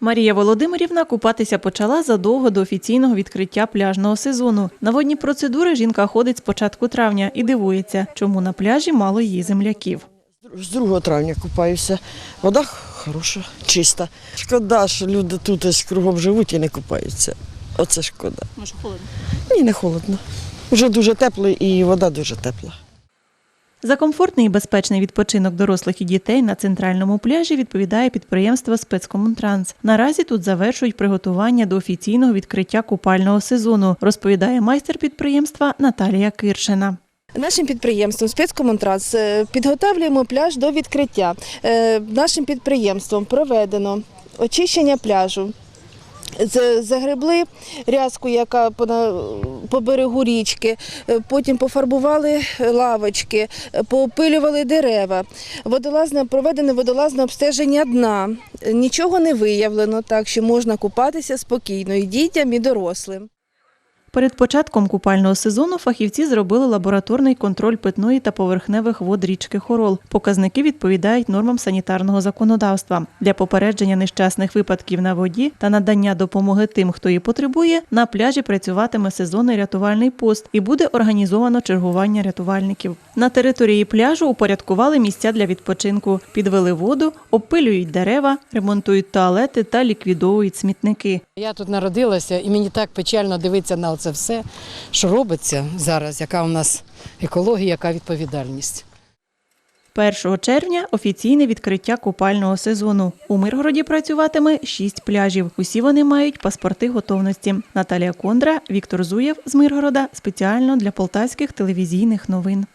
Марія Володимирівна купатися почала задовго до офіційного відкриття пляжного сезону. На водні процедури жінка ходить з початку травня і дивується, чому на пляжі мало її земляків. З 2 травня купаюся. Вода хороша, чиста. Шкода, що люди тут ось кругом живуть і не купаються. Оце шкода. Може, холодно. Ні, не холодно. Вже дуже тепло і вода дуже тепла. За комфортний і безпечний відпочинок дорослих і дітей на центральному пляжі відповідає підприємство Спецкомунтранс. Наразі тут завершують приготування до офіційного відкриття купального сезону, розповідає майстер підприємства Наталія Киршина. Нашим підприємством спецкомунтранс е, підготовлюємо пляж до відкриття. Е, Нашим підприємством проведено очищення пляжу. Загребли рязку, яка по, берегу річки, е, потім пофарбували лавочки, е, поопилювали дерева. Водолазне проведене водолазне обстеження дна. Нічого не виявлено, так що можна купатися спокійно і дітям, і дорослим. Перед початком купального сезону фахівці зробили лабораторний контроль питної та поверхневих вод річки Хорол. Показники відповідають нормам санітарного законодавства. Для попередження нещасних випадків на воді та надання допомоги тим, хто її потребує, на пляжі працюватиме сезонний рятувальний пост і буде організовано чергування рятувальників. На території пляжу упорядкували місця для відпочинку, підвели воду, опилюють дерева, ремонтують туалети та ліквідовують смітники. Я тут народилася, і мені так печально дивитися на це все, що робиться зараз, яка у нас екологія, яка відповідальність. 1 червня офіційне відкриття купального сезону. У Миргороді працюватиме шість пляжів. Усі вони мають паспорти готовності. Наталія Кондра, Віктор Зуєв з Миргорода спеціально для полтавських телевізійних новин.